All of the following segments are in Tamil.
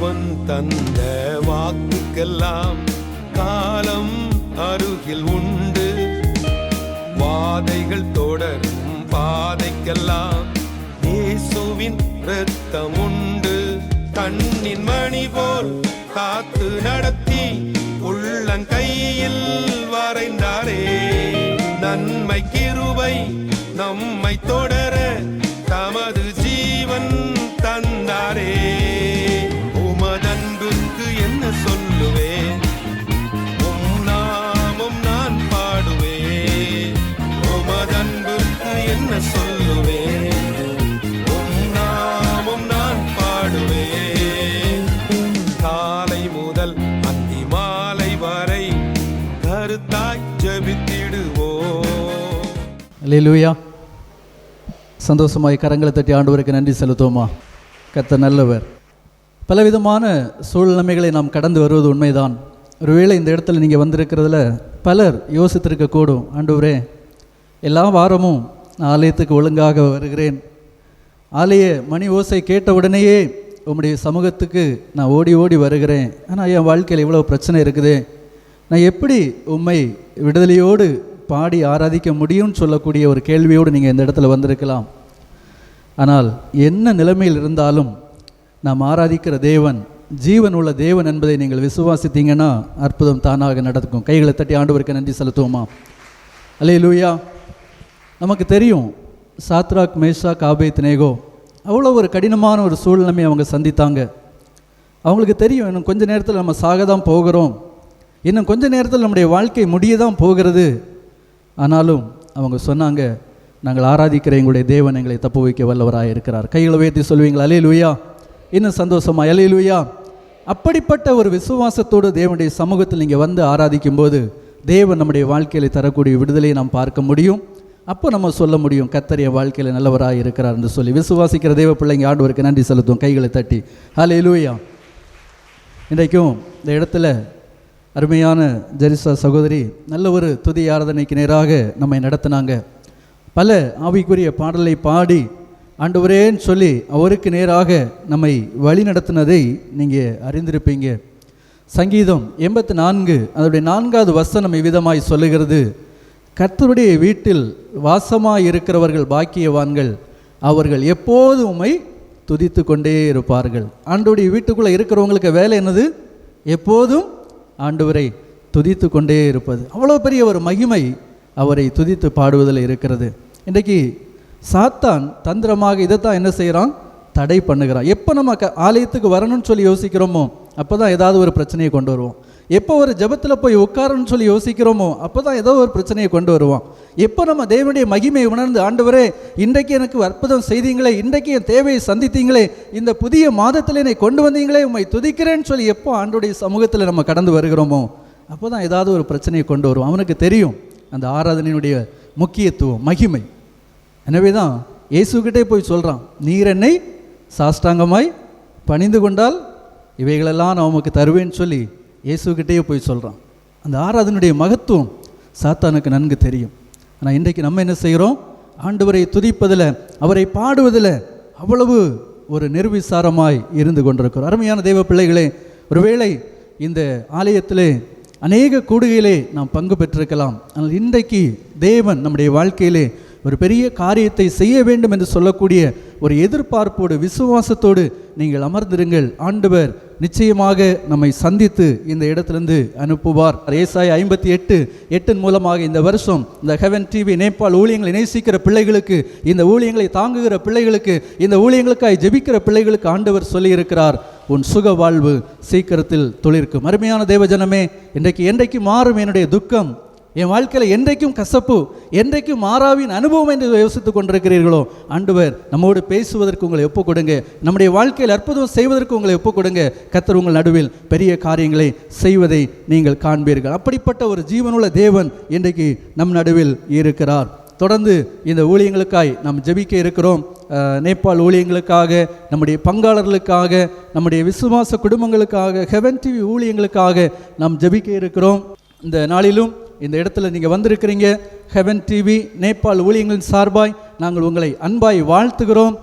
தேவன் தந்த வாக்குக்கெல்லாம் காலம் அருகில் உண்டு. வாதைகள் தொடரும் பாதைக்கெல்லாம் இயேசுவின் இரத்தம் உண்டு கண்ணின் மணி போல் காத்து நடத்தி உள்ளங்கையில் வரைந்தாரே. நன்மை கிருபை நம்மை தொடர தமது ஜீவன் தந்தாரே. என்ன சொல்லுவேன்? நான் பாடுவேன். காலை முதல் அந்தி மாலை வரை கருத்தாய் ஜெபித்திடுவோம். அல்லேலூயா சந்தோஷமாய் கரங்களை தட்டி ஆண்டவருக்கு நன்றி செலுத்துவோமா. கத்த நல்லவர். பலவிதமான சூழ்நிலைமைகளை நாம் கடந்து வருவது உண்மைதான். ஒருவேளை இந்த இடத்துல நீங்கள் வந்திருக்கிறதுல பலர் யோசித்திருக்கக்கூடும். ஆண்டவரே எல்லா வாரமும் நான் ஆலயத்துக்கு ஒழுங்காக வருகிறேன். ஆலய மணி ஓசை கேட்ட உடனேயே உம்முடைய சமூகத்துக்கு நான் ஓடி ஓடி வருகிறேன். ஆனால் என் வாழ்க்கையில் இவ்வளோ பிரச்சனை இருக்குது. நான் எப்படி உம்மை விடுதலையோடு பாடி ஆராதிக்க முடியும்னு சொல்லக்கூடிய ஒரு கேள்வியோடு நீங்கள் இந்த இடத்துல வந்திருக்கலாம். ஆனால் என்ன நிலைமையில் இருந்தாலும் நாம் ஆராதிக்கிற தேவன் ஜீவன் உள்ள தேவன் என்பதை நீங்கள் விசுவாசித்தீங்கன்னா அற்புதம் தானாக நடக்கும். கைகளை தட்டி ஆண்டவருக்கு நன்றி செலுத்துவோமா? அல்லே லூயா நமக்கு தெரியும் சாத்ராக் மேஷா காபே தினேகோ அவ்வளோ ஒரு கடினமான ஒரு சூழ்நிலைமை அவங்க சந்தித்தாங்க. அவங்களுக்கு தெரியும் இன்னும் கொஞ்ச நேரத்தில் நம்ம சாக தான் போகிறோம். இன்னும் கொஞ்ச நேரத்தில் நம்முடைய வாழ்க்கை முடிய தான் போகிறது. ஆனாலும் அவங்க சொன்னாங்க நாங்கள் ஆராதிக்கிற எங்களுடைய தேவன் எங்களை தப்பு வைக்க வல்லவராக இருக்கிறார். கைகளை உயர்த்தி சொல்வீங்களா? அலே லூயா இன்னும் சந்தோஷமா? அலே லூயா அப்படிப்பட்ட ஒரு விசுவாசத்தோடு தேவனுடைய சமூகத்தில் நீங்கள் வந்து ஆராதிக்கும் போது தேவன் நம்முடைய வாழ்க்கையில் தரக்கூடிய விடுதலையை நாம் பார்க்க முடியும். அப்போ நம்ம சொல்ல முடியும் கத்தரிய வாழ்க்கையில் நல்லவராக இருக்கிறார் என்று சொல்லி. விசுவாசிக்கிற தெய்வ பிள்ளைங்க ஆண்டவருக்கு நன்றி செலுத்தும் கைகளை தட்டி. ஹலே லூயா இன்றைக்கும் இந்த இடத்துல அருமையான ஜெரிசா சகோதரி நல்ல ஒரு துதி ஆராதனைக்கு நேராக நம்மை நடத்தினாங்க. பல ஆவிக்குரிய பாடலை பாடி ஆண்டவரேன்னு சொல்லி அவருக்கு நேராக நம்மை வழி நடத்தினதை நீங்கள் அறிந்திருப்பீங்க. சங்கீதம் எண்பத்தி நான்கு அதனுடைய நான்காவது வசனம் இவ்விதமாய் சொல்லுகிறது. கர்த்தருடைய வீட்டில் வாசமாக இருக்கிறவர்கள் பாக்கியவான்கள் அவர்கள் எப்போது உமை துதித்து கொண்டே இருப்பார்கள். ஆண்டோடைய வீட்டுக்குள்ளே இருக்கிறவங்களுக்கு வேலை என்னது? எப்போதும் ஆண்டவரை துதித்து கொண்டே இருப்பது. அவ்வளோ பெரிய ஒரு மகிமை அவரை துதித்து பாடுவதில் இருக்கிறது. இன்றைக்கு சாத்தான் தந்திரமாக இதைத்தான் என்ன செய்கிறான்? தடை பண்ணுகிறான். எப்போ நம்ம க ஆலயத்துக்கு வரணும்னு சொல்லி யோசிக்கிறோமோ அப்போ தான் ஏதாவது ஒரு பிரச்சனையை கொண்டு வருவோம். எப்போ ஒரு ஜெபத்தில் போய் உட்காரன்னு சொல்லி யோசிக்கிறோமோ அப்போ தான் ஏதோ ஒரு பிரச்சனையை கொண்டு வருவான் எப்போ நம்ம தேவனுடைய மகிமையை உணர்ந்து ஆண்டவரே இன்றைக்கு எனக்கு அற்புதம் செய்தீங்களே இன்றைக்கு என் தேவையை சந்தித்தீங்களே இந்த புதிய மாதத்தில் என்னை கொண்டு வந்தீங்களே உம்மை துதிக்கிறேன்னு சொல்லி எப்போ ஆண்டுடைய சமூகத்தில் நம்ம கடந்து வருகிறோமோ அப்போ தான் ஏதாவது ஒரு பிரச்சனையை கொண்டு வருவோம். அவனுக்கு தெரியும் அந்த ஆராதனையினுடைய முக்கியத்துவம் மகிமை. எனவே தான் இயேசுக்கிட்டே போய் சொல்கிறான் நீர் என்னை சாஷ்டாங்கமாய் பணிந்து கொண்டால் இவைகளெல்லாம் நான் உமக்கு தருவேன்னு சொல்லி இயேசுக்கிட்டேயே போய் சொல்கிறான் அந்த ஆராதனுடைய மகத்துவம் சாத்தானுக்கு நன்கு தெரியும். ஆனால் இன்றைக்கு நம்ம என்ன செய்கிறோம்? ஆண்டவரை துதிப்பதில் அவரை பாடுவதில் அவ்வளவு ஒரு நிர்விசாரமாய் இருந்து கொண்டிருக்கிறோம். அருமையான தெய்வ பிள்ளைகளே ஒருவேளை இந்த ஆலயத்திலே அநேக கூடுகையிலே நாம் பங்கு பெற்றிருக்கலாம். ஆனால் இன்றைக்கு தேவன் நம்முடைய வாழ்க்கையிலே ஒரு பெரிய காரியத்தை செய்ய வேண்டும் என்று சொல்லக்கூடிய ஒரு எதிர்பார்ப்போடு விசுவாசத்தோடு நீங்கள் அமர்ந்திருங்கள். ஆண்டவர் நிச்சயமாக நம்மை சந்தித்து இந்த இடத்திலிருந்து அனுப்புவார். ஏசாய் ஐம்பத்தி எட்டு எட்டின் மூலமாக இந்த வருஷம் இந்த ஹெவன் டிவி நேபாள் ஊழியங்களை நேசிக்கிற பிள்ளைகளுக்கு இந்த ஊழியங்களை தாங்குகிற பிள்ளைகளுக்கு இந்த ஊழியங்களுக்காய் ஜெபிக்கிற பிள்ளைகளுக்கு ஆண்டவர் சொல்லியிருக்கிறார். உன் சுக வாழ்வு சீக்கிரத்தில் தொழிற்கும் அருமையான தேவஜனமே இன்றைக்கு என்றைக்கு மாறும் என்னுடைய துக்கம்? என் வாழ்க்கையில் என்றைக்கும் கசப்பு என்றைக்கும் மாறாவின் அனுபவம் என்று யோசித்துக் கொண்டிருக்கிறீர்களோ ஆண்டவர் நம்மோடு பேசுவதற்கு உங்களை ஒப்புக் கொடுங்க. நம்முடைய வாழ்க்கையில் அற்புதம் செய்வதற்கு உங்களை ஒப்புக் கொடுங்க. கத்தர் உங்கள் நடுவில் பெரிய காரியங்களை செய்வதை நீங்கள் காண்பீர்கள். அப்படிப்பட்ட ஒரு ஜீவனுள்ள தேவன் இன்றைக்கு நம் நடுவில் இருக்கிறார். தொடர்ந்து இந்த ஊழியங்களுக்காய் நாம் ஜெபிக்க இருக்கிறோம். நேபாள் ஊழியங்களுக்காக நம்முடைய பங்காளர்களுக்காக நம்முடைய விசுவாச குடும்பங்களுக்காக ஹெவன் டிவி ஊழியங்களுக்காக நாம் ஜெபிக்க இருக்கிறோம். இந்த நாளிலும் இந்த இடத்துல நீங்கள் வந்திருக்கிறீங்க. ஹெவன் டிவி நேபாள் ஊழியங்களின் சார்பாய் நாங்கள் உங்களை அன்பாய் வாழ்த்துகிறோம்.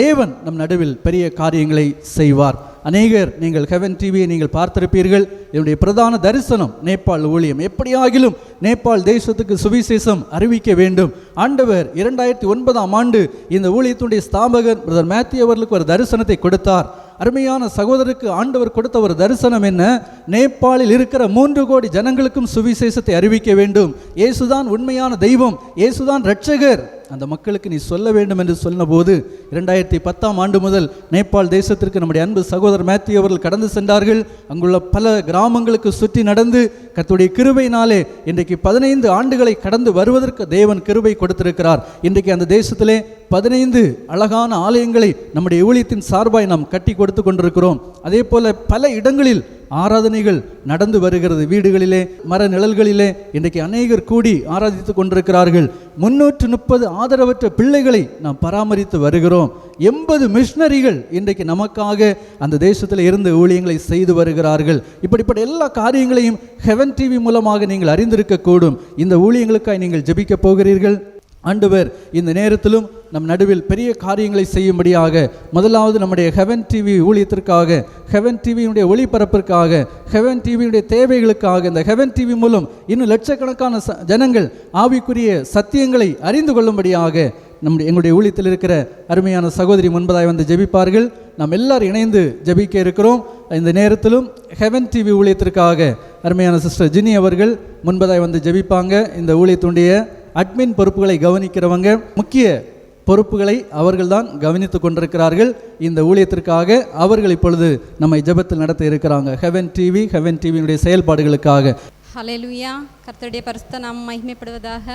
தேவன் நம் நடுவில் பெரிய காரியங்களை செய்வார். அநேகர் நீங்கள் ஹெவன் டிவியை நீங்கள் பார்த்திருப்பீர்கள். என்னுடைய பிரதான தரிசனம் நேபாள் ஊழியம். எப்படியாகிலும் நேபாள் தேசத்துக்கு சுவிசேஷம் அறிவிக்க வேண்டும். ஆண்டவர் இரண்டாயிரத்தி ஒன்பதாம் ஆண்டு இந்த ஊழியத்துடைய ஸ்தாபகர் பிரதர் மேத்யூ அவர்களுக்கு ஒரு தரிசனத்தை கொடுத்தார். அருமையான சகோதரருக்கு ஆண்டவர் கொடுத்த ஒரு தரிசனம் என்ன? நேபாளில் இருக்கிற மூன்று கோடி ஜனங்களுக்கும் சுவிசேஷத்தை அறிவிக்க வேண்டும். இயேசுதான் உண்மையான தெய்வம். இயேசுதான் ரட்சகர் அந்த மக்களுக்கு நீ சொல்ல வேண்டும் என்று சொன்னபோது இரண்டாயிரத்தி பத்தாம் ஆண்டு முதல் நேபாள் தேசத்திற்கு நம்முடைய அன்பு சகோதரர் மேத்யூ அவர்கள் கடந்து சென்றார்கள். அங்குள்ள பல கிராமங்களுக்கு சுற்றி நடந்து கத்துடைய கிருபையினாலே இன்றைக்கு பதினைந்து ஆண்டுகளை கடந்து வருவதற்கு தேவன் கிருபை கொடுத்திருக்கிறார். இன்றைக்கு அந்த தேசத்திலே பதினைந்து அழகான ஆலயங்களை நம்முடைய ஊழியத்தின் சார்பாய் நாம் கட்டி கொடுத்து கொண்டிருக்கிறோம். அதே போல பல இடங்களில் ஆராதனைகள் நடந்து வருகிறது. வீடுகளிலே மர நிழல்களிலே இன்றைக்கு அநேகர் கூடி ஆராதித்து கொண்டிருக்கிறார்கள். முன்னூற்று முப்பது ஆதரவற்ற பிள்ளைகளை நாம் பராமரித்து வருகிறோம். எண்பது மிஷினரிகள் இன்றைக்கு நமக்காக அந்த தேசத்தில் இருந்து ஊழியங்களை செய்து வருகிறார்கள். இப்படிப்பட்ட எல்லா காரியங்களையும் ஹெவன் டிவி மூலமாக நீங்கள் அறிந்திருக்கக்கூடும். இந்த ஊழியங்களுக்காய் நீங்கள் ஜெபிக்க போகிறீர்கள்? ஆண்டவர் இந்த நேரத்திலும் நம் நடுவில் பெரிய காரியங்களை செய்யும்படியாக முதலாவது நம்முடைய ஹெவன் டிவி ஊழியத்திற்காக ஹெவன் டிவியினுடைய ஒளிபரப்பிற்காக ஹெவன் டிவியினுடைய தேவைகளுக்காக இந்த ஹெவன் டிவி மூலம் இன்னும் லட்சக்கணக்கான ச- ஜனங்கள் ஆவிக்குரிய சத்தியங்களை அறிந்து கொள்ளும்படியாக நம்முடைய எங்களுடைய ஊழியத்தில் இருக்கிற அருமையான சகோதரி முன்பதாய் வந்து ஜெபிப்பார்கள். நாம் எல்லாரும் இணைந்து ஜெபிக்க இருக்கிறோம். இந்த நேரத்திலும் ஹெவன் டிவி ஊழியத்திற்காக அருமையான சிஸ்டர் ஜினி அவர்கள் முன்பதாய் வந்து ஜெபிப்பாங்க. இந்த ஊழியத்துடைய அட்மின் பொறுப்புகளை கவனிக்கிறவங்க முக்கிய பொறுப்புகளை அவர்கள்தான் கவனித்து கொண்டிருக்கிறார்கள். இந்த ஊழியத்திற்காக அவர்கள் இப்பொழுது நம்ம ஜபத்தில் நடத்த இருக்கிறாங்க. ஹெவன் டிவி ஹெவன் டிவியினுடைய செயல்பாடுகளுக்காக. ஹலெலுயா கர்த்தருடைய பரிசுத்த நாம் மகிமைப்படுவதாக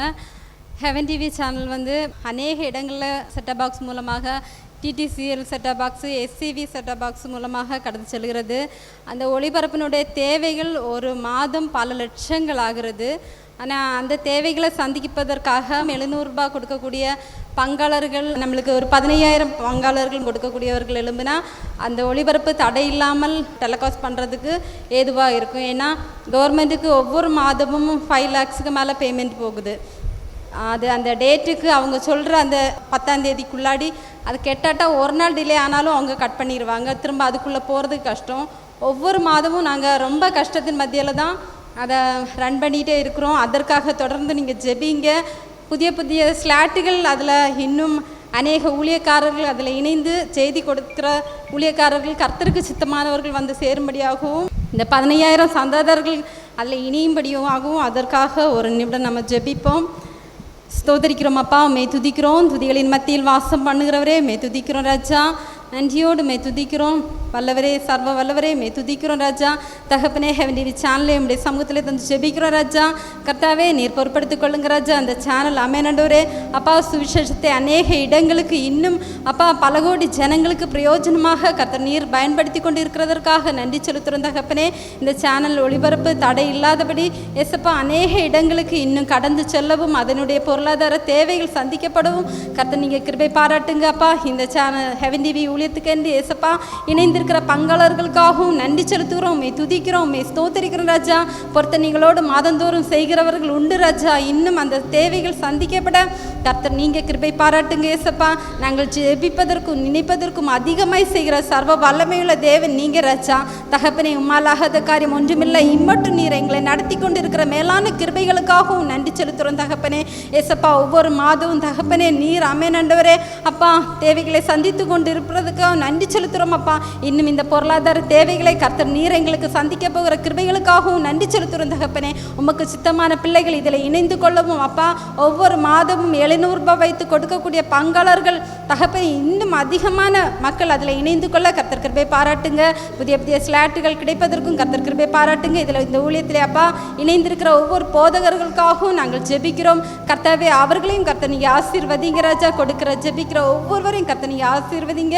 ஹெவன் டிவி சேனல் வந்து அநேக இடங்களில் செட்டப் பாக்ஸ் மூலமாக DTCL set top box SCV set top box மூலமாக கடந்து செல்கிறது. அந்த ஒளிபரப்பினுடைய தேவைகள் ஒரு மாதம் பல லட்சங்கள் ஆகிறது. ஆனால் அந்த தேவைகளை சந்திப்பதற்காக எழுநூறுபா கொடுக்கக்கூடிய பங்காளர்கள் நம்மளுக்கு ஒரு பதினையாயிரம் பங்காளர்கள் கொடுக்கக்கூடியவர்கள் எழும்புனா அந்த ஒளிபரப்பு தடை இல்லாமல் டெலகாஸ்ட் பண்ணுறதுக்கு ஏதுவாக இருக்கும். ஏன்னா கவர்மெண்ட்டுக்கு ஒவ்வொரு மாதமும் ஃபைவ் லேக்ஸுக்கு மேலே பேமெண்ட் போகுது. அது அந்த டேட்டுக்கு அவங்க சொல்கிற அந்த பத்தாம் தேதிக்குள்ளாடி அது கெட்டாட்டா ஒரு நாள் டிலே ஆனாலும் அவங்க கட் பண்ணிடுவாங்க திரும்ப அதுக்குள்ளே போகிறதுக்கு கஷ்டம். ஒவ்வொரு மாதமும் நாங்கள் ரொம்ப கஷ்டத்தின் மத்தியில் தான் அதை ரன் பண்ணிகிட்டே இருக்கிறோம். அதற்காக தொடர்ந்து நீங்கள் ஜெபிங்க. புதிய புதிய ஸ்லாட்டுகள் அதில் இன்னும் அநேக ஊழியக்காரர்கள் அதில் இணைந்து செய்தி கொடுக்குற ஊழியக்காரர்கள் கர்த்தருக்கு சித்தமானவர்கள் வந்து சேரும்படியாகவும் இந்த பதினையாயிரம் சந்தாதாரர்கள் அதில் இணையும்படியாகவும் அதற்காக ஒரு நிமிடம் நம்ம ஜெபிப்போம். ஸ்தோதரிக்கிறோம் அப்பா. மே துதிக்கிறோம். துதிகளின் மத்தியில் வாசம் பண்ணுகிறவரே. மே துதிக்கிறோம் ராஜா. நன்றியோடு மே துதிக்கிறோம். வல்லவரே சர்வ வல்லவரே மே துதிக்கிறோம் ராஜா. தகப்பனே ஹெவன் டிவி சேனலை உடைய சமூகத்தில் தந்து ஜெபிக்கிறோம் ராஜா. கர்த்தாவே நீர் பொருட்படுத்திக் கொள்ளுங்க ராஜா. அந்த சேனல் அமேனண்டோரே அப்பா சுவிசேஷத்தை அநேக இடங்களுக்கு இன்னும் அப்பா பல கோடி ஜனங்களுக்கு பிரயோஜனமாக கர்த்தர் நீர் பயன்படுத்தி கொண்டு இருக்கிறதற்காக நன்றி செலுத்துகிறோம் தகப்பனே. இந்த சேனல் ஒளிபரப்பு தடை இல்லாதபடி எசப்பா அநேக இடங்களுக்கு இன்னும் கடந்து செல்லவும் அதனுடைய பொருளாதார தேவைகள் சந்திக்கப்படவும் கர்த்தர் நீங்கள் கிருபை பாராட்டுங்க அப்பா. இந்த சேனல் ஹெவன் டிவி ஊழியத்துக்கு என்று ஏசப்பா. இணைந்திருக்கிற பங்காளர்களுக்காகவும் நன்றி செலுத்துகிறோம். மே துதிக்கிறோம். மே ஸ்தோத்தரிக்கிறோம் ராஜா. பொறுத்த நீங்களோடு மாதந்தோறும் செய்கிறவர்கள் உண்டு ராஜா. இன்னும் அந்த தேவைகள் சந்திக்கப்பட கர்த்தர் நீங்கள் கிருபை பாராட்டுங்க ஏசப்பா. நாங்கள் ஜெபிப்பதற்கும் நினைப்பதற்கும் அதிகமாய் செய்கிற சர்வ வல்லமையுள்ள தேவன் நீங்கள் ராஜா. தகப்பனே உம்மாலாகாத காரியம் ஒன்றுமில்லை. இம்மட்டும் நீர் எங்களை நடத்தி கொண்டு இருக்கிற மேலான கிருபைகளுக்காகவும் நன்றி செலுத்துகிறோம் தகப்பனே. ஏசப்பா ஒவ்வொரு மாதமும் தகப்பனே நீர் அமேனண்டவரே அப்பா தேவைகளை சந்தித்து கொண்டு இருப்பதற்காக நன்றி செலுத்துகிறோம் அப்பா. இன்னும் இந்த பொருளாதார தேவைகளை கர்த்தர் நீர் எங்களுக்கு சந்திக்க போகிற கிருபைகளுக்காகவும் நன்றி செலுத்துகிறோம் தகப்பனே. உமக்கு சித்தமான பிள்ளைகள் இதில் இணைந்து கொள்ளவும் அப்பா. ஒவ்வொரு மாதமும் எழுநூறு ரூபாய் வைத்து கொடுக்கக்கூடிய பங்காளர்கள் தகப்பனே இன்னும் அதிகமான மக்கள் அதில் இணைந்து கொள்ள கர்த்தர் கிருபை பாராட்டுங்க. புதிய புதிய ஸ்லாட்டுகள் கிடைப்பதற்கும் கர்த்தர் கிருபை பாராட்டுங்க. இதில் இந்த ஊழியத்திலே அப்பா இணைந்திருக்கிற ஒவ்வொரு போதகர்களுக்காகவும் நாங்கள் ஜெபிக்கிறோம். கர்த்தாவே அவர்களையும் கர்த்தனை ஆசீர்வதிங்க ராஜா. கொடுக்கிற ஜெபிக்கிற ஒவ்வொருவரையும் கர்த்தனை ஆசீர்வதிங்க.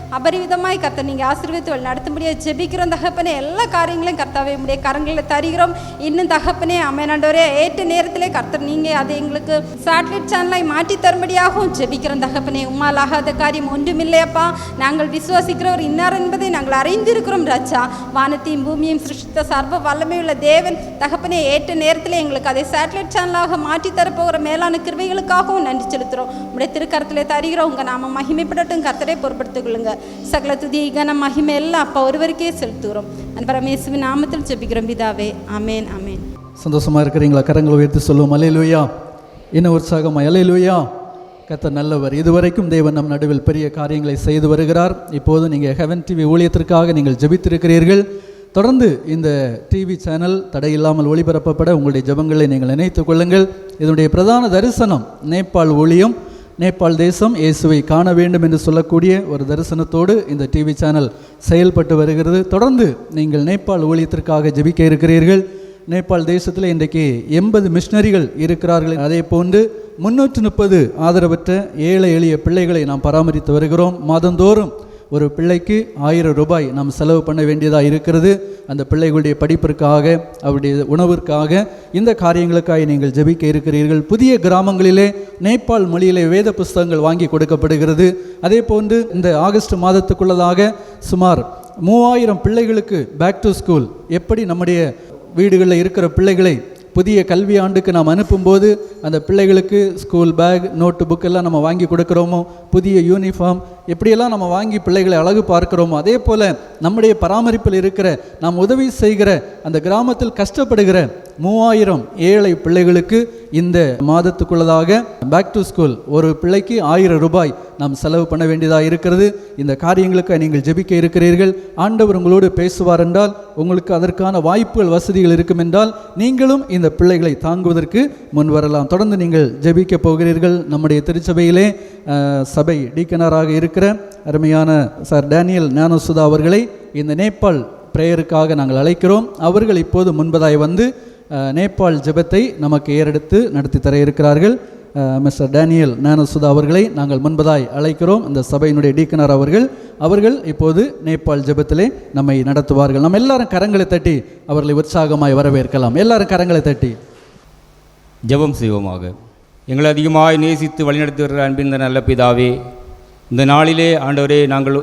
அபரிவிதமாய் கர்த்தர் நீங்கள் ஆசீர்வதித்து வழி நடத்தும்படியாக ஜெபிக்கிறோம். தகப்பனே எல்லா காரியங்களையும் கர்த்தாவே உடைய கரங்களில் தருகிறோம். இன்னும் தகப்பனே அம்மேனாண்டவரே ஏற்ற நேரத்திலே கர்த்தர் நீங்கள் அதை எங்களுக்கு சேட்டலைட் சேனலாய் மாற்றி தரும்படியாகவும் ஜெபிக்கிறோம். தகப்பனே உம்மால் ஆகாத காரியம் ஒன்றுமில்லையப்பா நாங்கள் விசுவாசிக்கிறவர் இன்னார் என்பதை நாங்கள் அறிந்திருக்கிறோம் ராஜா. வானத்தையும் பூமியையும் சிருஷ்டித்த சர்வ வல்லமையுள்ள தேவன். தகப்பனே ஏற்ற நேரத்தில் எங்களுக்கு அதை சேட்டலைட் சேனலாக மாற்றி தரப்போகிற மேலான கிருவைகளுக்காகவும் நன்றி செலுத்துகிறோம். உடைய திருக்கரத்திலே தருகிறோம். உங்கள் நாம மகிமைப்படட்டும். கர்த்தரை பொருட்படுத்திக் கொள்ளுங்கள் சகல துதி கன மகிமை எல்லாம் அப்பா ஒருவருக்கே செலுத்துகிறோம். அன்பரம் இயேசுவின் நாமத்தில் ஜெபிக்கிறோம் பிதாவே. அமேன் அமேன் சந்தோஷமாக இருக்கிறீங்களா? கரங்களை உயர்த்தி சொல்லுவோம். அலையிலுயா என்ன உற்சாகமா அலையிலுயா கத்த நல்லவர். இதுவரைக்கும் தேவன் நம் நடுவில் பெரிய காரியங்களை செய்து வருகிறார். இப்போது நீங்கள் ஹெவன் டிவி ஊழியத்திற்காக நீங்கள் ஜெபித்திருக்கிறீர்கள். தொடர்ந்து இந்த டிவி சேனல் தடையில்லாமல் ஒளிபரப்பப்பட உங்களுடைய ஜெபங்களை நீங்கள் நினைத்துக் கொள்ளுங்கள். இதனுடைய பிரதான தரிசனம் நேபாள் ஊழியம் நேபாள் தேசம் இயேசுவை காண வேண்டும் என்று சொல்லக்கூடிய ஒரு தரிசனத்தோடு இந்த டிவி சேனல் செயல்பட்டு வருகிறது. தொடர்ந்து நீங்கள் நேபாள் ஊழியத்திற்காக ஜெபிக்க இருக்கிறீர்கள். நேபாள் தேசத்தில் இன்றைக்கு எண்பது மிஷினரிகள் இருக்கிறார்கள். அதே போன்று முன்னூற்று முப்பது ஆதரவற்ற ஏழை எளிய பிள்ளைகளை நாம் பராமரித்து வருகிறோம். மாதந்தோறும் ஒரு பிள்ளைக்கு ஆயிரம் ரூபாய் நாம் செலவு பண்ண வேண்டியதாக இருக்கிறது. அந்த பிள்ளைகளுடைய படிப்பிற்காக அவருடைய உணவிற்காக இந்த காரியங்களுக்காக நீங்கள் ஜெபிக்க இருக்கிறீர்கள். புதிய கிராமங்களிலே நேபாள் மொழியிலே வேத புஸ்தகங்கள் வாங்கி கொடுக்கப்படுகிறது. அதே போன்று இந்த ஆகஸ்ட் மாதத்துக்குள்ளதாக சுமார் மூவாயிரம் பிள்ளைகளுக்கு பேக் டு ஸ்கூல் எப்படி நம்முடைய வீடுகளில் இருக்கிற பிள்ளைகளை புதிய கல்வி ஆண்டுக்கு நாம் அனுப்பும்போது அந்த பிள்ளைகளுக்கு ஸ்கூல் பேக் நோட்டு புக் எல்லாம் நம்ம வாங்கி கொடுக்குறோமோ புதிய யூனிஃபார்ம் எப்படியெல்லாம் நம்ம வாங்கி பிள்ளைகளை அழகு பார்க்குறோமோ அதே போல் நம்முடைய பராமரிப்பில் இருக்கிற நாம் உதவி செய்கிற அந்த கிராமத்தில் கஷ்டப்படுகிற மூவாயிரம் ஏழை பிள்ளைகளுக்கு இந்த மாதத்துக்குள்ளதாக பேக் டு ஸ்கூல் ஒரு பிள்ளைக்கு ஆயிரம் ரூபாய் நாம் செலவு பண்ண வேண்டியதாக இருக்கிறது. இந்த காரியங்களுக்கு நீங்கள் ஜெபிக்க இருக்கிறீர்கள். ஆண்டவர் உங்களோடு பேசுவார் என்றால் உங்களுக்கு அதற்கான வாய்ப்புகள் வசதிகள் இருக்கும் என்றால் நீங்களும் இந்த பிள்ளைகளை தாங்குவதற்கு முன் வரலாம். தொடர்ந்து நீங்கள் ஜெபிக்க போகிறீர்கள். நம்முடைய திருச்சபையிலே சபை டீக்கனராக இருக்கிற அருமையான சார் டேனியல் ஞானசுதா அவர்களை இந்த நேபாள் பிரேயருக்காக நாங்கள் அழைக்கிறோம். அவர்கள் இப்போது முன்பதாய் வந்து நேபாள் ஜெபத்தை நமக்கு ஏறெடுத்து நடத்தி தர இருக்கிறார்கள். மிஸ்டர் டேனியல் ஞானசுதா அவர்களை நாங்கள் முன்பதாய் அழைக்கிறோம். இந்த சபையினுடைய டீக்கனார் அவர்கள் அவர்கள் இப்போது நேபாள் ஜபத்திலே நம்மை நடத்துவார்கள். நம்ம எல்லாரும் கரங்களை தட்டி அவர்களை உற்சாகமாய் வரவேற்கலாம். எல்லாரும் கரங்களை தட்டி. ஜெபம் செய்வோமாக. எங்களை அதிகமாய் நேசித்து வழிநடத்தி வருகிற அன்பின் இந்த நல்ல பிதாவே இந்த நாளிலே ஆண்டவரே நாங்கள்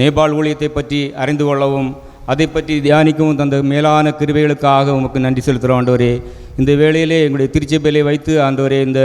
நேபாள் ஊழியத்தை பற்றி அறிந்து கொள்ளவும் அதை பற்றி தியானிக்கவும் தந்த மேலான கிருபைகளுக்காக உமக்கு நன்றி செலுத்துகிறோம் ஆண்டவரே. இந்த வேளையிலே எங்களுடைய திருச்சபையிலே வைத்து ஆண்டவரே இந்த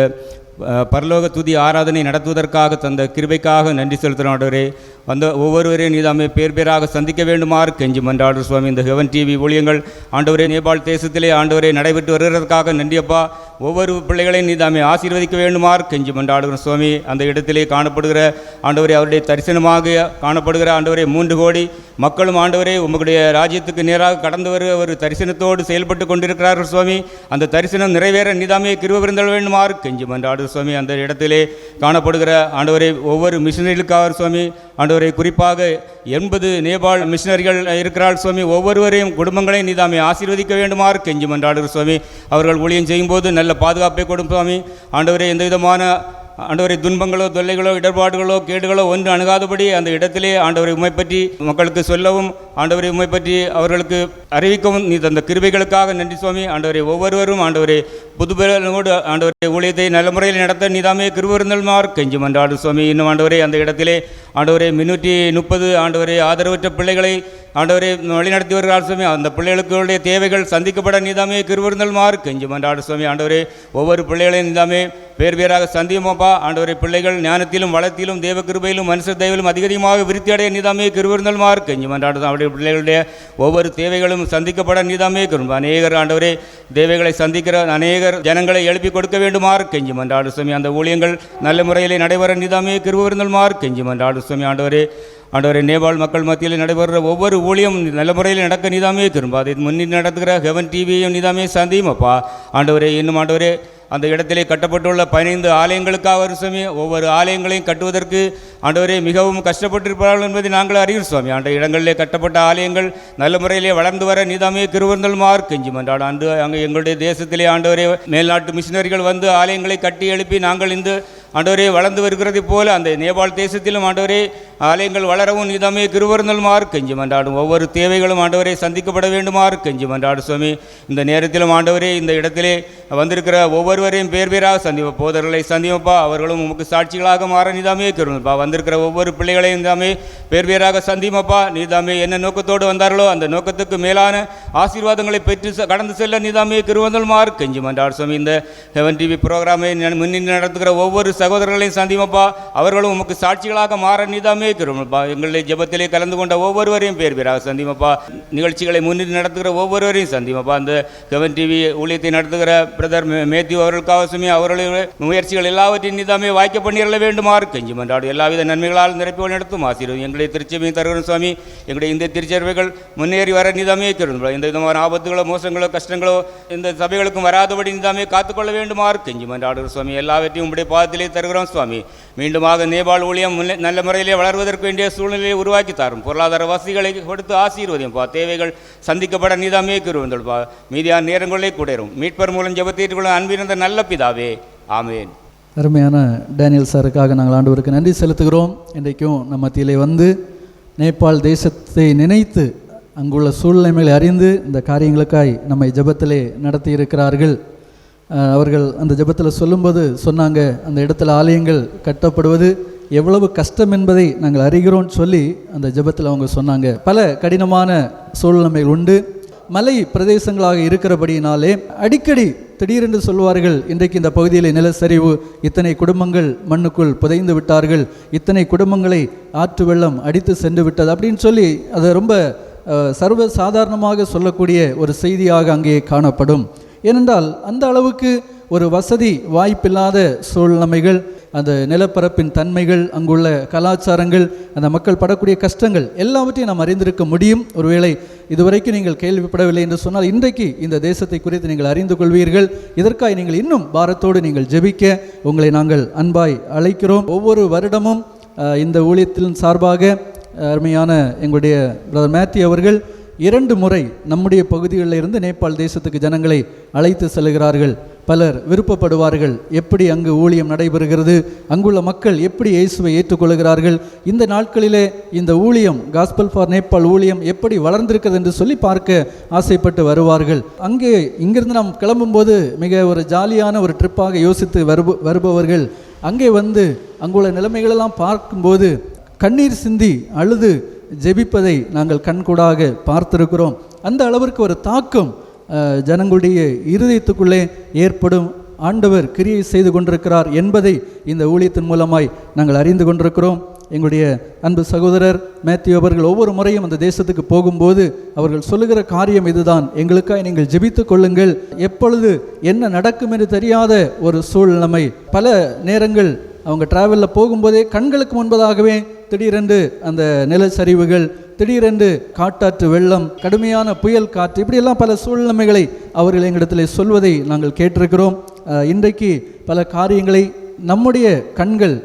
பரலோக துதி ஆராதனை நடத்துவதற்காக தந்த கிருபைக்காக நன்றி செலுத்துகிறோம் ஆண்டவரே. வந்த ஒவ்வொருவரையும் நீதாமே பேர் பேராக சந்திக்க வேண்டுமாறு கெஞ்சி மன்றாடு சுவாமி இந்த ஹெவன் டிவி ஊழியங்கள். ஆண்டவரே நேபாள் தேசத்திலே ஆண்டவரே நடைபெற்று வருகிறதற்காக நன்றியப்பா ஒவ்வொரு பிள்ளைகளையும் நீதாமே ஆசீர்வதிக்க வேண்டுமாறு கெஞ்சி மன்றாடுகிற சுவாமி அந்த இடத்திலே காணப்படுகிற ஆண்டவரே அவருடைய தரிசனமாக காணப்படுகிற ஆண்டவரே மூன்று கோடி மக்களும் ஆண்டவரே உங்களுடைய ராஜ்யத்துக்கு நேராக கடந்து வருகிற ஒரு தரிசனத்தோடு செயல்பட்டு கொண்டிருக்கிறார்கள் சுவாமி. அந்த தரிசனம் நிறைவேற நீதாமே கிருபவிருந்தல் வேண்டுமாறு கெஞ்சி மன்றாடு சுவாமி அந்த இடத்திலே காணப்படுகிற ஆண்டவரை ஒவ்வொரு மிஷினரிகளுக்காக சுவாமி ஆண்டவரை குறிப்பாக எண்பது நேபாள் மிஷினரிகள் இருக்கிறாள் சுவாமி ஒவ்வொருவரையும் குடும்பங்களையும் நீதாமே ஆசீர்வதிக்க வேண்டுமாறு கெஞ்சும் என்றாடுகிற சுவாமி. அவர்கள் ஊழியம் செய்யும்போது நல்ல பாதுகாப்பை கொடும் சுவாமி. ஆண்டவரை எந்த விதமான ஆண்டவரை துன்பங்களோ தொல்லைகளோ இடர்பாடுகளோ கேடுகளோ ஒன்று அணுகாதபடி அந்த இடத்திலே ஆண்டவரை உண்மை பற்றி மக்களுக்கு சொல்லவும் ஆண்டவரை உண்மை பற்றி அவர்களுக்கு அறிவிக்கவும் நீ தந்த கிருபைகளுக்காக நன்றி சுவாமி. ஆண்டவரை ஒவ்வொருவரும் ஆண்டவரை புதுபெறலோடு ஆண்டவரை ஊழியத்தை நல்ல முறையில் நடத்த நீதாமே கிருவருந்தல்மார் கெஞ்சி மன்றாடு சுவாமி இன்னும் ஆண்டவரை அந்த இடத்திலே ஆண்டவரை முன்னூற்றி முப்பது ஆண்டவரை ஆதரவற்ற பிள்ளைகளை ஆண்டவரை வழிநடத்தி வருகிறார் சுவாமி அந்த பிள்ளைகளுடைய தேவைகள் சந்திக்கப்பட நீதாமே கிருவருந்தல்மார் கெஞ்சி மன்றாடு சுவாமி ஆண்டவரே ஒவ்வொரு பிள்ளைகளையும் நீதாமே பேர் பேராக சந்தியமாப்பா. ஆண்டவரை பிள்ளைகள் ஞானத்திலும் வளத்திலும் தேவ கிருபையிலும் மனுஷ தெய்விலும் அதிகமாக விருத்தி அடைய நீதாமே கிருவருந்தல்மார் கெஞ்சி மன்றாடு அவருடைய பிள்ளைகளுடைய ஒவ்வொரு தேவைகளும் சந்திக்கப்பட நீதாமே கிரும்ப அநேகர் ஆண்டவரே தேவைகளை சந்திக்கிற அநேகர் ஜனங்களை எழுப்பி கொடுக்க வேண்டுமாறு கெஞ்சி மன்றாடு சுவாமி அந்த ஊழியங்கள் நல்ல முறையிலே நடைபெற நீதாமே கிருவருந்தல்மார் கெஞ்சி மன்றாடு சுவாமி ஆண்டவரே ஆண்டவரே நேபாள் மக்கள் மத்தியில் நடைபெறுற ஒவ்வொரு ஊழியம் நல்ல முறையில் நடக்க நீதாமே திரும்ப. அதை முன்னிட்டு நடத்துகிற ஹெவன் டிவியும் நீதாமே சந்தியும் அப்பா ஆண்டவரே இன்னும் ஆண்டவரே அந்த இடத்திலே கட்டப்பட்டுள்ள பதினைந்து ஆலயங்களுக்காக ஒரு சுவாமி ஒவ்வொரு ஆலயங்களையும் கட்டுவதற்கு ஆண்டவரே மிகவும் கஷ்டப்பட்டிருப்பார்கள் என்பதை நாங்கள் அறிவோம் சுவாமி. ஆண்ட இடங்களிலே கட்டப்பட்ட ஆலயங்கள் நல்ல முறையிலே வளர்ந்து வர நீதாமே கிருவந்தல் மார்க் கெஞ்சும் என்றால் ஆண்டு அங்கே எங்களுடைய தேசத்திலே ஆண்டவரே மேல்நாட்டு மிஷினரிகள் வந்து ஆலயங்களை கட்டி எழுப்பி நாங்கள் இந்த ஆண்டவரே வளர்ந்து வருகிறது போல அந்த நேபாள் தேசத்திலும் ஆண்டவரே ஆலயங்கள் வளரவும் நீதாமே கிருவருந்தல் மாறு கெஞ்சி மன்றாடும் ஒவ்வொரு தேவைகளும் ஆண்டவரே சந்திக்கப்பட வேண்டுமாறு. கெஞ்சும் மன்றாடு சுவாமி இந்த நேரத்திலும் ஆண்டவரே இந்த இடத்திலே வந்திருக்கிற ஒவ்வொருவரையும் பேர் பேராக சந்திப்பா போதர்களை சந்திப்பா அவர்களும் உமக்கு சாட்சிகளாக மாற நீதாமே கிருவப்பா வந்திருக்கிற ஒவ்வொரு பிள்ளைகளையும் தாமே பேர் பேராக சந்திமப்பா நீதாமே என்ன நோக்கத்தோடு வந்தார்களோ அந்த நோக்கத்துக்கு மேலான ஆசீர்வாதங்களை பெற்று செ- கடந்து செல்ல நீதாமே கிருவந்தல் மாறு கெஞ்சி மன்றாடு சுவாமி இந்த ஹெவன் டிவி ப்ரோக்ராமை முன்னின்று நடத்துகிற ஒவ்வொரு சகோதரர்களையும் சந்திமப்பா அவர்களும் உமக்கு சாட்சிகளாக மாற நீதாமே நீதாமே இருக்கிறோம்ப்பா எங்களுடைய ஜெபத்திலே கலந்து கொண்ட ஒவ்வொருவரையும் பேர் பேராக சந்திமப்பா நிகழ்ச்சிகளை முன்னிட்டு நடத்துகிற ஒவ்வொருவரையும் சந்திமப்பா அந்த கவன் டிவி ஊழியத்தை நடத்துகிற பிரதர் மேத்யூ அவர்களுக்காக சுமி அவர்களுடைய முயற்சிகள் எல்லாவற்றையும் நீதாமே வாய்க்க பண்ணிடல வேண்டுமாறு கெஞ்சி மன்றாடு எல்லாவித நன்மைகளால் நிரப்பி நடத்தும் ஆசீர்வதி எங்களுடைய திருச்சபையும் தருகிறோம் சுவாமி எங்களுடைய இந்த திருச்சபைகள் முன்னேறி வர நீதாமே இருக்கிறோம் எந்த விதமான ஆபத்துகளோ மோசங்களோ கஷ்டங்களோ இந்த சபைகளுக்கும் வராதபடி நீதாமே காத்துக்கொள்ள வேண்டுமாறு கெஞ்சி மன்றாடுகிற சுவாமி. எல்லாவற்றையும் உங்களுடைய பாதத்திலே தருகிறோம் சுவாமி. மீண்டுமாக நேபாள் ஊழியம் முன்னே- நல்ல முறையிலே வளர்வதற்கு வேண்டிய சூழ்நிலையை உருவாக்கி தாரும். பொருளாதார வசதிகளை கொடுத்து ஆசீர்வதியும். பா தேவைகள் சந்திக்கப்பட நீதாமே கிருவந்தல்பா மீதியான நேரங்களே கூடரும் மீட்பர் மூலம் ஜெபத்தீட்டுக்குள்ள அன்பிருந்த நல்ல பிதாவே. ஆமேன். அருமையான டேனியல் சாருக்காக நாங்கள் ஆண்டவருக்கு நன்றி செலுத்துகிறோம். இன்றைக்கும் நம்ம மத்தியிலே வந்து நேபாள் தேசத்தை நினைத்து அங்குள்ள சூழ்நிலைகளை அறிந்து இந்த காரியங்களுக்காய் நம்மை ஜபத்திலே நடத்தி இருக்கிறார்கள் அவர்கள் அந்த ஜெபத்தில் சொல்லும்போது சொன்னாங்க அந்த இடத்துல ஆலயங்கள் கட்டப்படுவது எவ்வளவு கஷ்டம் என்பதை நாங்கள் அறிகிறோம் சொல்லி அந்த ஜெபத்தில் அவங்க சொன்னாங்க. பல கடினமான சூழ்நிலைகள் உண்டு. மலை பிரதேசங்களாக இருக்கிறபடியினாலே அடிக்கடி திடீரென்று சொல்வார்கள் இன்றைக்கு இந்த பகுதியில் நிலச்சரிவு இத்தனை குடும்பங்கள் மண்ணுக்குள் புதைந்து விட்டார்கள் இத்தனை குடும்பங்களை ஆற்று வெள்ளம் அடித்து சென்று விட்டது அப்படின்னு சொல்லி அதை ரொம்ப சர்வ சாதாரணமாக சொல்லக்கூடிய ஒரு செய்தியாக அங்கே காணப்படும். ஏனென்றால் அந்த அளவுக்கு ஒரு வசதி வாய்ப்பில்லாத சூழ்நிலைமைகள் அந்த நிலப்பரப்பின் தன்மைகள் அங்குள்ள கலாச்சாரங்கள் அந்த மக்கள் படக்கூடிய கஷ்டங்கள் எல்லாவற்றையும் நாம் அறிந்திருக்க முடியும். ஒருவேளை இதுவரைக்கும் நீங்கள் கேள்விப்படவில்லை என்று சொன்னால் இன்றைக்கு இந்த தேசத்தை குறித்து நீங்கள் அறிந்து கொள்வீர்கள். இதற்காக நீங்கள் இன்னும் பாரத்தோடு நீங்கள் ஜெபிக்க உங்களை நாங்கள் அன்பாய் அழைக்கிறோம். ஒவ்வொரு வருடமும் இந்த ஊழியத்தின் சார்பாக அருமையான எங்களுடைய பிரதர் மேத்யூ அவர்கள் இரண்டு முறை நம்முடைய பகுதிகளில் இருந்து நேபாள் தேசத்துக்கு ஜனங்களை அழைத்து செல்கிறார்கள். பலர் விருப்பப்படுவார்கள் எப்படி அங்கு ஊழியம் நடைபெறுகிறது அங்குள்ள மக்கள் எப்படி இயேசுவை ஏற்றுக்கொள்கிறார்கள் இந்த நாட்களிலே இந்த ஊழியம் காஸ்பல் ஃபார் நேபாள் ஊழியம் எப்படி வளர்ந்திருக்கிறது என்று சொல்லி பார்க்க ஆசைப்பட்டு வருவார்கள். அங்கே இங்கிருந்து நாம் கிளம்பும்போது மிக ஒரு ஜாலியான ஒரு ட்ரிப்பாக யோசித்து வருப வருபவர்கள் அங்கே வந்து அங்குள்ள நிலைமைகளெல்லாம் பார்க்கும்போது கண்ணீர் சிந்தி அழுது ஜெபிப்பதை நாங்கள் கண்கூடாக பார்த்திருக்கிறோம். அந்த அளவிற்கு ஒரு தாக்கம் ஜனங்களுடைய இருதயத்துக்குள்ளே ஏற்படும் ஆண்டவர் கிரியை செய்து கொண்டிருக்கிறார் என்பதை இந்த ஊழியத்தின் மூலமாய் நாங்கள் அறிந்து கொண்டிருக்கிறோம். எங்களுடைய அன்பு சகோதரர் மேத்யூ அவர்கள் ஒவ்வொரு முறையும் அந்த தேசத்துக்கு போகும்போது அவர்கள் சொல்லுகிற காரியம் இதுதான். எங்களுக்காய் நீங்கள் ஜெபித்து கொள்ளுங்கள். எப்பொழுது என்ன நடக்கும் என்று தெரியாத ஒரு சூழ்நிலைமை. பல நேரங்கள் அவங்க டிராவலில் போகும்போதே கண்களுக்கு முன்பதாகவே திடீரென்று அந்த நிலச்சரிவுகள் திடீரென்று காட்டாற்று வெள்ளம் கடுமையான புயல் காற்று இப்படியெல்லாம் பல சூழ்நிலைமைகளை அவர்கள் எங்களிடத்தில் சொல்வதை நாங்கள் கேட்டிருக்கிறோம். இன்றைக்கு பல காரியங்களை நம்முடைய கண்கள்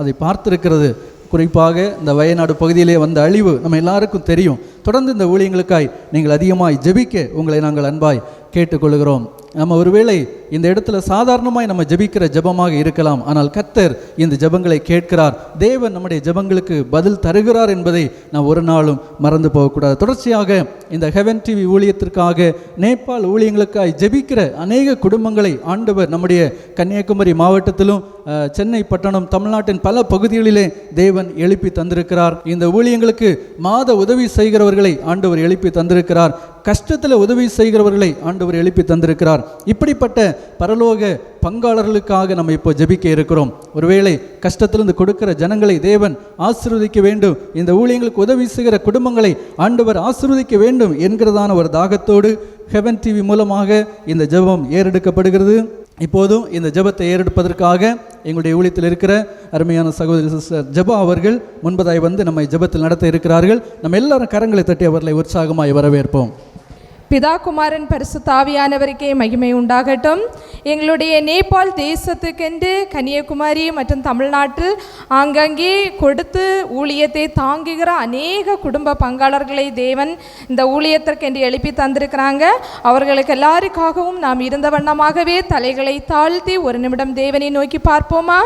அதை பார்த்திருக்கிறது. குறிப்பாக இந்த வயநாடு பகுதியிலே வந்த அழிவு நம்ம எல்லாருக்கும் தெரியும். தொடர்ந்து இந்த ஊழியங்களுக்காய் நீங்கள் அதிகமாய் ஜெபிக்க உங்களை நாங்கள் அன்பாய் கேட்டுக்கொள்கிறோம். நம்ம ஒருவேளை இந்த இடத்துல சாதாரணமாய் நம்ம ஜெபிக்கிற ஜெபமாக இருக்கலாம். ஆனால் கத்தர் இந்த ஜெபங்களை கேட்கிறார். தேவன் நம்முடைய ஜெபங்களுக்கு பதில் தருகிறார் என்பதை நாம் ஒரு நாளும் மறந்து போகக்கூடாது. தொடர்ச்சியாக இந்த ஹெவன் டிவி ஊழியத்திற்காக நேபாள் ஊழியங்களுக்காய் ஜெபிக்கிற அநேக குடும்பங்களை ஆண்டவர் நம்முடைய கன்னியாகுமரி மாவட்டத்திலும் சென்னை பட்டணம் தமிழ்நாட்டின் பல பகுதிகளிலே தேவன் எழுப்பி தந்திருக்கிறார். இந்த ஊழியங்களுக்கு மாத உதவி செய்கிறவர்களை ஆண்டவர் எழுப்பி தந்திருக்கிறார். கஷ்டத்தில் உதவி செய்கிறவர்களை ஆண்டவர் எழுப்பி தந்திருக்கிறார். இப்படிப்பட்ட பரலோக பங்காளர்களுக்காக நம்ம இப்போ ஜெபிக்க இருக்கிறோம். ஒருவேளை கஷ்டத்திலிருந்து கொடுக்கிற ஜனங்களை தேவன் ஆசிர்வதிக்க வேண்டும். இந்த ஊழியங்களுக்கு உதவி செய்கிற குடும்பங்களை ஆண்டவர் ஆசிர்வதிக்க வேண்டும் என்கிறதான ஒரு தாகத்தோடு ஹெவன் டிவி மூலமாக இந்த ஜெபம் ஏறெடுக்கப்படுகிறது. இப்போதும் இந்த ஜெபத்தை ஏறெடுப்பதற்காக எங்களுடைய ஊழியத்தில் இருக்கிற அருமையான சகோதரி சிஸ்டர் ஜெபா அவர்கள் முன்பதாய் வந்து நம்மை ஜெபத்தில் நடத்த இருக்கிறார்கள். நம்ம எல்லாரும் கரங்களை தட்டி அவர்களை உற்சாகமாய் வரவேற்போம். பிதா குமாரன் பரிசுத்த மகிமை உண்டாகட்டும். எங்களுடைய நேபாள் தேசத்துக்கென்று கன்னியாகுமரி மற்றும் தமிழ்நாட்டில் ஆங்கங்கே கொடுத்து ஊழியத்தை தாங்குகிற அநேக குடும்ப பங்காளர்களை தேவன் இந்த ஊழியத்திற்கென்று எழுப்பி தந்திருக்கிறாங்க. அவர்களுக்கு எல்லாருக்காகவும் நாம் இருந்த வண்ணமாகவே தலைகளை தாழ்த்தி ஒரு நிமிடம் தேவனை நோக்கி பார்ப்போமா?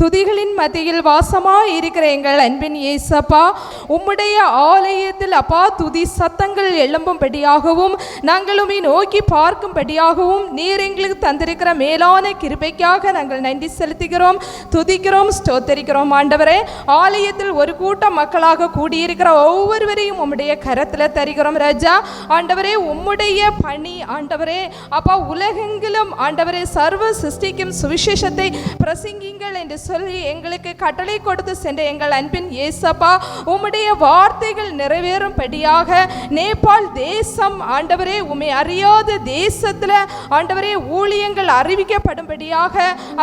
துதிகளின் மத்தியில் வாசமாக இருக்கிற எங்கள் அன்பின் ஏசப்பா உம்முடைய ஆலயத்தில் அப்பா துதி சத்தங்கள் எழும்பும்படியாகவும் நாங்கள் உம்மை நோக்கி பார்க்கும்படியாகவும் நீர் எங்களுக்கு தந்திருக்கிற மேலான கிருபைக்காக நாங்கள் நன்றி செலுத்துகிறோம் துதிக்கிறோம் ஸ்தோத்தரிக்கிறோம் ஆண்டவரே. ஆலயத்தில் ஒரு கூட்டம் மக்களாக கூடியிருக்கிற ஒவ்வொருவரையும் உம்முடைய கரத்தில் தருகிறோம் ராஜா. ஆண்டவரே உம்முடைய பணி ஆண்டவரே. அப்பா உலகெங்கிலும் ஆண்டவரே சர்வ சிருஷ்டிக்கும் சுவிசேஷத்தை பிரசங்கிங்கள் என்று சொல்லி எங்களுக்கு கட்டளை கொடுத்து சென்ற எங்கள் அன்பின் இயேசப்பா உம்முடைய வார்த்தைகள் நிறைவேறும்படியாக நேபாள் தேசம் ஆண்டவரே உமை அறியாத தேசத்தில் ஆண்டவரே ஊழியங்கள் அறிவிக்கப்படும்படியாக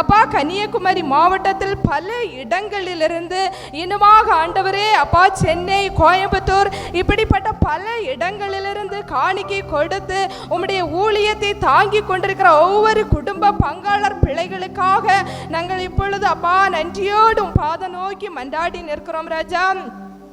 அப்பா கன்னியாகுமரி மாவட்டத்தில் பல இடங்களிலிருந்து இன்னுமாக ஆண்டவரே அப்பா சென்னை கோயம்புத்தூர் இப்படிப்பட்ட பல இடங்களிலிருந்து காணிக்கை கொடுத்து உம்முடைய ஊழியத்தை தாங்கி கொண்டிருக்கிற ஒவ்வொரு குடும்ப பங்காளர் பிள்ளைகளுக்காக நாங்கள் இப்பொழுது அப்பா நன்றியோடும் பாத நோக்கி மன்றாடி நிற்கிறோம் ராஜா.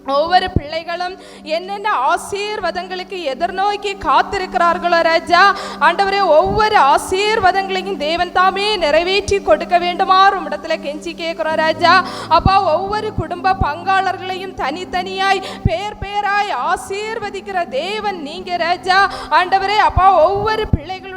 ஒவ்வொரு பிள்ளைகளும் என்னென்ன ஆசீர்வாதங்களுக்கு எதிர்நோக்கி காத்திருக்கிறார்களோ ராஜா ஆண்டவரே ஒவ்வொரு ஆசீர்வாதங்களையும் தேவன் தாமே நிறைவேற்றி கொடுக்க வேண்டுமா இடத்துல கெஞ்சி கேட்கிறோம் ராஜா. அப்பா ஒவ்வொரு குடும்ப பங்காளர்களையும் தனித்தனியாய் பேர் பேராய் ஆசீர்வதிக்கிற தேவன் நீங்க ராஜா. ஆண்டவரே அப்பா ஒவ்வொரு பிள்ளைகளும்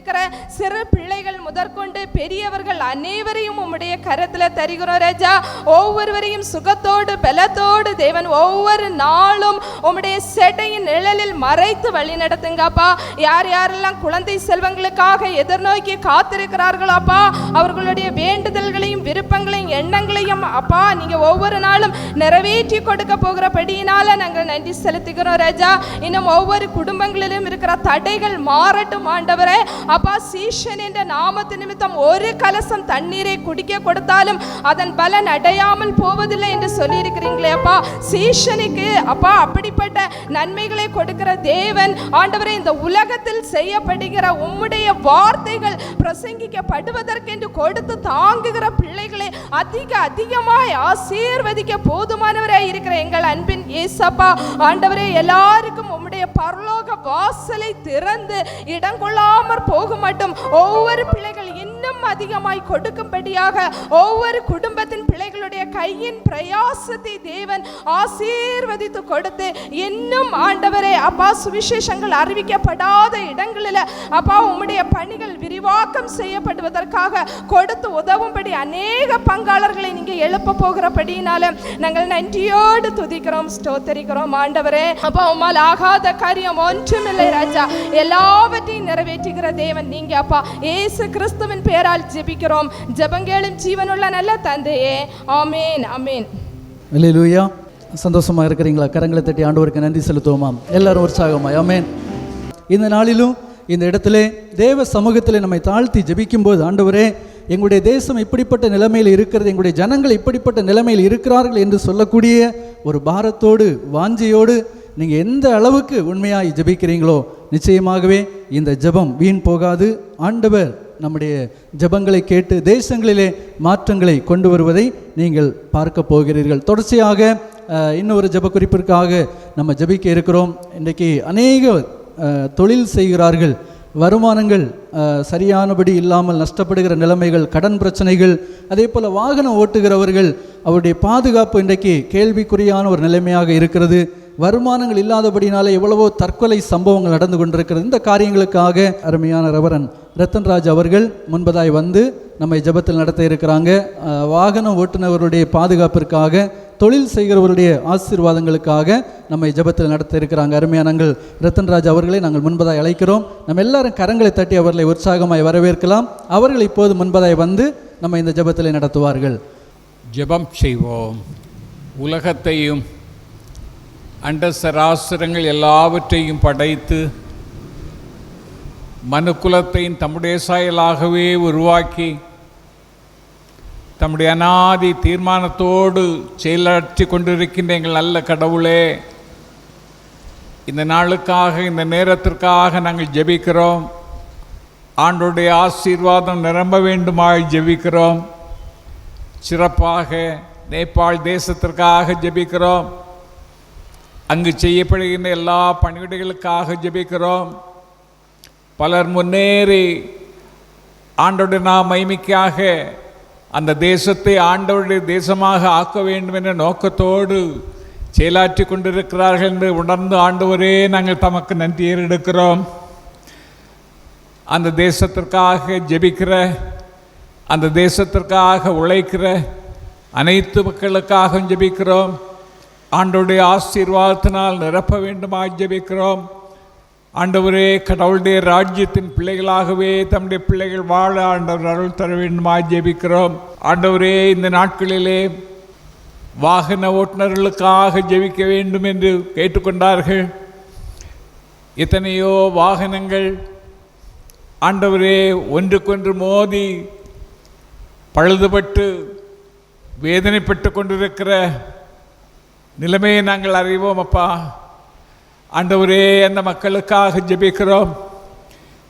இருக்கிற சிறு பிள்ளைகள் முதற்கொண்டு பெரியவர்கள் அனைவரையும் உம்முடைய கரத்துல தருகிறோம் ராஜா. ஒவ்வொருவரையும் சுகத்தோடு பலத்தோடு தேவன் ஒவ்வொரு நாளும் உம்முடைய செட்டையின் நிழலில் மறைத்து வழி நடத்துங்கப்பா. யார் யாரெல்லாம் குழந்தை செல்வங்களுக்காக எதிர்நோக்கி காத்திருக்கிறார்களாப்பா அவர்களுடைய வேண்டுதல்களையும் விருப்பங்களையும் எண்ணங்களையும் அப்பா நீங்க ஒவ்வொரு நாளும் நிறைவேற்றி கொடுக்க போகிறபடியினால நாங்கள் நன்றி செலுத்துகிறோம் ராஜா. இன்னும் ஒவ்வொரு குடும்பங்களிலும் இருக்கிற தடைகள் மாறட்டும் ஆண்டவரே. அப்பா சீஷன் என்ற நாமத்து நிமித்தம் ஒரு கலசம் தண்ணீரை குடிக்க கொடுத்தாலும் அதன் பலன் அடையாமல் போவதில்லை என்று சொல்லியிருக்கிறீங்களே அப்பா. சீஷனுக்கு அப்பா அப்படிப்பட்ட நன்மைகளை கொடுக்கிற தேவன் ஆண்டவரை இந்த உலகத்தில் செய்யப்படுகிற உம்முடைய வார்த்தைகள் பிரசங்கிக்கப்படுவதற்கென்று கொடுத்து தாங்குகிற பிள்ளைகளை அதிக அதிகமாய் ஆசீர்வதிக்க போதுமானவராய் இருக்கிற எங்கள் அன்பின் ஏசப்பா. ஆண்டவரே எல்லாருக்கும் உம்முடைய பரலோக வாசலை திறந்து இடம் கொள்ளாமற் போக மட்டும் ஒவ்வொரு பிள்ளைகள் இன்னும் அதிகமாய் கொடுக்கும்படியாக ஒவ்வொரு குடும்பத்தின் பிள்ளைகளுடைய கையின் பிரயாசத்தை தேவன் ஆசீர்வதித்து கொடுத்து இன்னும் ஆண்டவரே அப்பா சுவிசேஷங்கள் அறிவிக்கப்படாத இடங்களில் அப்பா உம்முடைய பணிகள் விரிவாக்கம் செய்யப்படுவதற்காக கொடுத்து உதவும்படி அநேக பங்காளர்களை நீங்க எழுப்ப போகிறபடியினால நாங்கள் நன்றியோடு துதிக்கிறோம் ஸ்தோத்தரிக்கிறோம் ஆண்டவரே. அப்பா உம்மால் ஆகாத காரியம் ஒன்றுமில்லை ராஜா. எல்லாவற்றையும் நிறைவேற்றுகிற தேவன் நீங்க அப்பா. இயேசு கிறிஸ்துவின் பேரால் ஜெபிக்கிறோம் ஜெபங்கேளும் ஜீவனுள்ள நல்ல தந்தையே ஆமேன் ஆமேன் இல்லையா சந்தோஷமாக இருக்கிறீங்களா கரங்களை தட்டி ஆண்டவருக்கு நன்றி செலுத்துவோமா எல்லாரும் உற்சாகமாய் ஆமேன் இந்த நாளிலும் இந்த இடத்துல தேவ சமூகத்தில் நம்மை தாழ்த்தி ஜெபிக்கும்போது ஆண்டவரே எங்களுடைய தேசம் இப்படிப்பட்ட நிலைமையில் இருக்கிறது எங்களுடைய ஜனங்கள் இப்படிப்பட்ட நிலைமையில் இருக்கிறார்கள் என்று சொல்லக்கூடிய ஒரு பாரத்தோடு வாஞ்சையோடு நீங்கள் எந்த அளவுக்கு உண்மையாக ஜெபிக்கிறீங்களோ நிச்சயமாகவே இந்த ஜெபம் வீண் போகாது ஆண்டவர் நம்முடைய ஜெபங்களை கேட்டு தேசங்களிலே மாற்றங்களை கொண்டு வருவதை நீங்கள் பார்க்க போகிறீர்கள். தொடர்ச்சியாக இன்னொரு ஜெப குறிப்பிற்காக நம்ம ஜெபிக்க இருக்கிறோம். இன்றைக்கு அநேக தொழில் செய்கிறார்கள். வருமானங்கள் சரியானபடி இல்லாமல் நஷ்டப்படுகிற நிலைமைகள் கடன் பிரச்சனைகள் அதே போல் வாகனம் ஓட்டுகிறவர்கள் அவருடைய பாதுகாப்பு இன்றைக்கு கேள்விக்குறியான ஒரு நிலைமையாக இருக்கிறது. வருமானங்கள் இல்லாதபடினால எவ்வளவோ தற்கொலை சம்பவங்கள் நடந்து கொண்டிருக்கிறது. இந்த காரியங்களுக்காக அருமையான ரவரன் ரத்தன்ராஜ் அவர்கள் முன்பதாய் வந்து நம்மை ஜெபத்தில் நடத்த இருக்கிறாங்க. வாகனம் ஓட்டுநவருடைய பாதுகாப்பிற்காக தொழில் செய்கிறவருடைய ஆசீர்வாதங்களுக்காக நம்மை ஜெபத்தில் நடத்த இருக்கிறாங்க. அருமையானங்கள் ரத்தன்ராஜ் அவர்களை நாங்கள் முன்பதாய் அழைக்கிறோம். நம்ம எல்லாரும் கரங்களை தட்டி அவர்களை உற்சாகமாய் வரவேற்கலாம். அவர்கள் இப்போது முன்பதாய் வந்து நம்ம இந்த ஜெபத்தில் நடத்துவார்கள். ஜெபம் செய்வோம். உலகத்தையும் அண்ட சராசரங்கள் எல்லாவற்றையும் படைத்து மனுக்குலத்தையும் தம்முடைய சாயலாகவே உருவாக்கி தம்முடைய அனாதி தீர்மானத்தோடு செயலாற்றி கொண்டிருக்கின்ற எங்கள் நல்ல கடவுளே இந்த நாளுக்காக இந்த நேரத்திற்காக நாங்கள் ஜெபிக்கிறோம். ஆண்டோடைய ஆசீர்வாதம் நிரம்ப வேண்டுமாய் ஜெபிக்கிறோம். சிறப்பாக நேபாள் தேசத்திற்காக ஜெபிக்கிறோம். அங்கு செய்யப்படுகின்ற எல்லா பணிவிடைகளுக்காக ஜெபிக்கிறோம். பலர் முன்னேறி ஆண்டோடைய நாம் மைமிக்காக அந்த தேசத்தை ஆண்டவருடைய தேசமாக ஆக்க வேண்டும் என்ற நோக்கத்தோடு செயலாற்றி கொண்டிருக்கிறார்கள் என்று உணர்ந்து ஆண்டவரே நாங்கள் தமக்கு நன்றி ஏறெடுக்கிறோம். அந்த தேசத்திற்காக ஜெபிக்கிற அந்த தேசத்திற்காக உழைக்கிற அனைத்து மக்களுக்காக ஜெபிக்கிறோம். ஆண்டோடைய ஆசீர்வாதத்தினால் நிரப்ப வேண்டுமாய் ஜெபிக்கிறோம் ஆண்டவரே கடவுளுடைய ராஜ்யத்தின் பிள்ளைகளாகவே தம்முடைய பிள்ளைகள் வாழ ஆண்டவர் அருள் தர வேண்டுமாய் ஜெபிக்கிறோம் ஆண்டவரே இந்த நாட்களிலே வாகன ஓட்டுநர்களுக்காக ஜெபிக்க வேண்டும் என்று கேட்டுக்கொண்டார்கள். எத்தனையோ வாகனங்கள் ஆண்டவரே ஒன்றுக்கொன்று மோதி பழுதுபட்டு வேதனைப்பட்டு கொண்டிருக்கிற நிலைமையை நாங்கள் அறிவோம் அப்பா. ஆண்டவரே அந்த மக்களுக்காக ஜபிக்கிறோம்.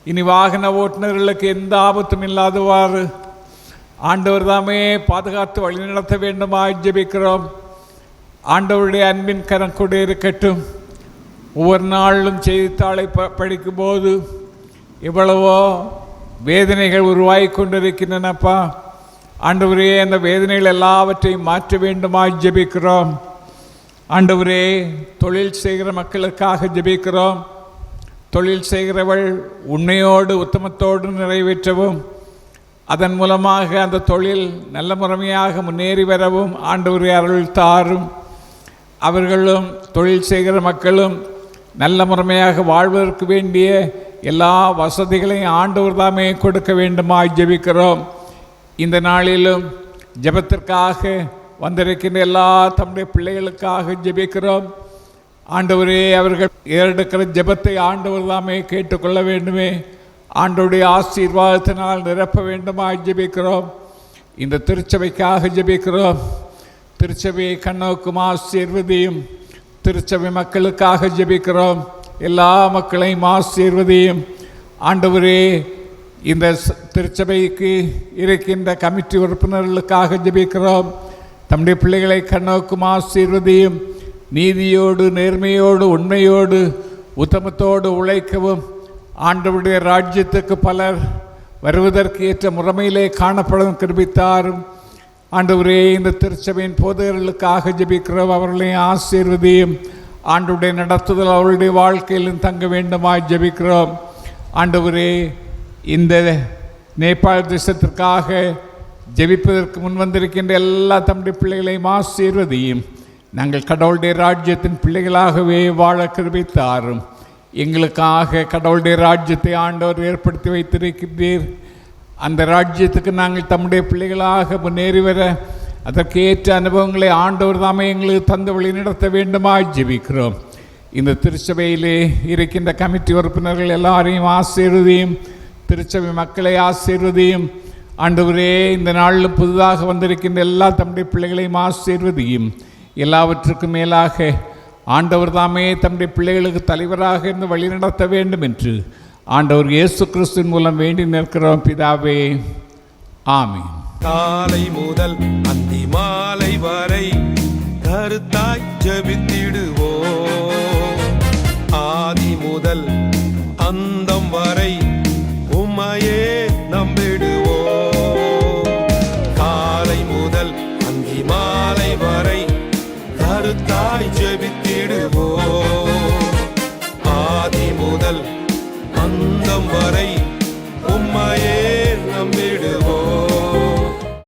இனி வாகன ஓட்டுநர்களுக்கு எந்த ஆபத்தும் இல்லாதவாறு ஆண்டவர் தாமே பாதுகாத்து வழிநடத்த வேண்டுமாய் ஜெபிக்கிறோம். ஆண்டவருடைய அன்பின் கரம் கூட இருக்கட்டும். ஒவ்வொரு நாளும் செய்தித்தாளை ப படிக்கும்போது எவ்வளவோ வேதனைகள் உருவாகி கொண்டிருக்கின்றனப்பா ஆண்டவரே அந்த வேதனைகள் எல்லாவற்றையும் மாற்ற வேண்டுமாய் ஜெபிக்கிறோம். ஆண்டவரே தொழில் செய்கிற மக்களுக்காக ஜெபிக்கிறோம். தொழில் செய்கிறவள் உண்மையோடு உத்தமத்தோடு நிறைவேற்றவும். அதன் மூலமாக அந்த தொழில் நல்ல முறைமையாக முன்னேறி வரவும் ஆண்டவரே அருள் தாரும். அவர்களும் தொழில் செய்கிற மக்களும் நல்ல முறைமையாக வாழ்வதற்கு வேண்டிய எல்லா வசதிகளையும் ஆண்டவர் தாமே கொடுக்க வேண்டுமாய் ஜெபிக்கிறோம். இந்த நாளிலும் ஜெபத்திற்காக வந்திருக்கின்ற எல்லா தம்முடைய பிள்ளைகளுக்காக ஜெபிக்கிறோம். ஆண்டவரே அவர்கள் ஏறெடுக்கிற ஜெபத்தை ஆண்டவர் தாமே கேட்டுக்கொள்ள வேண்டுமே. ஆண்டவருடைய ஆசீர்வாதத்தினால் நிரப்ப வேண்டுமா ஜெபிக்கிறோம். இந்த திருச்சபைக்காக ஜெபிக்கிறோம். திருச்சபையை கண்ணோக்கும் ஆசீர்வதியும் திருச்சபை மக்களுக்காக ஜெபிக்கிறோம். எல்லா மக்களையும் ஆசீர்வதியும். ஆண்டவரே இந்த திருச்சபைக்கு இருக்கின்ற கமிட்டி உறுப்பினர்களுக்காக ஜெபிக்கிறோம். தம்முடைய பிள்ளைகளை கண்ணோக்கும் ஆசீர்வதியும் நீதியோடு நேர்மையோடு உண்மையோடு உத்தமத்தோடு உழைக்கவும். ஆண்டவருடைய ராஜ்யத்துக்கு பலர் வருவதற்கு ஏற்ற முறைமையிலே காணப்படும் கிருபித்தாரும் ஆண்டவரே இந்த திருச்சபையின் போதகர்களுக்காக ஜபிக்கிறோம். அவர்களையும் ஆசீர்வதியும் ஆண்டுடைய நடத்துதல் அவருடைய வாழ்க்கையிலும் தங்க வேண்டுமாய் ஜெபிக்கிறோம். ஆண்டவரே இந்த நேபாள் தேசத்திற்காக ஜெபிப்பதற்கு முன் வந்திருக்கின்ற எல்லா தம்பி பிள்ளைகளையும் ஆசீர்வதியும். நாங்கள் கடவுளுடைய ராஜ்யத்தின் பிள்ளைகளாகவே வாழ கிருபித்தாரும். எங்களுக்காக கடவுளுடைய ராஜ்யத்தை ஆண்டவர் ஏற்படுத்தி வைத்திருக்கின்றீர். அந்த ராஜ்யத்துக்கு நாங்கள் தம்முடைய பிள்ளைகளாக முன்னேறி வர அதற்கு ஏற்ற அனுபவங்களை ஆண்டவர் தாமே எங்களுக்கு தந்து வழி நடத்த வேண்டுமாய் ஜெபிக்கிறோம். இந்த திருச்சபையிலே இருக்கின்ற கமிட்டி உறுப்பினர்கள் எல்லாரையும் ஆசீர்வதியும் திருச்சபை மக்களை ஆசீர்வதியும் ஆண்டவரே இந்த நாளில் புதிதாக வந்திருக்கின்ற எல்லா தம்முடைய பிள்ளைகளையும் ஆசீர்வதியும். எல்லாவற்றுக்கும் மேலாக ஆண்டவர் தாமே தம்முடைய பிள்ளைகளுக்கு தலைவராக இருந்து வழிநடத்த வேண்டும் என்று ஆண்டவர் இயேசு கிறிஸ்துவின் மூலம் வேண்டி நிற்கிறோம் பிதாவே. ஆமீன். காலை முதல் அந்தி மாலை வரை கருத்தாய் ஜபித்திடுவோம். ஆதி முதல்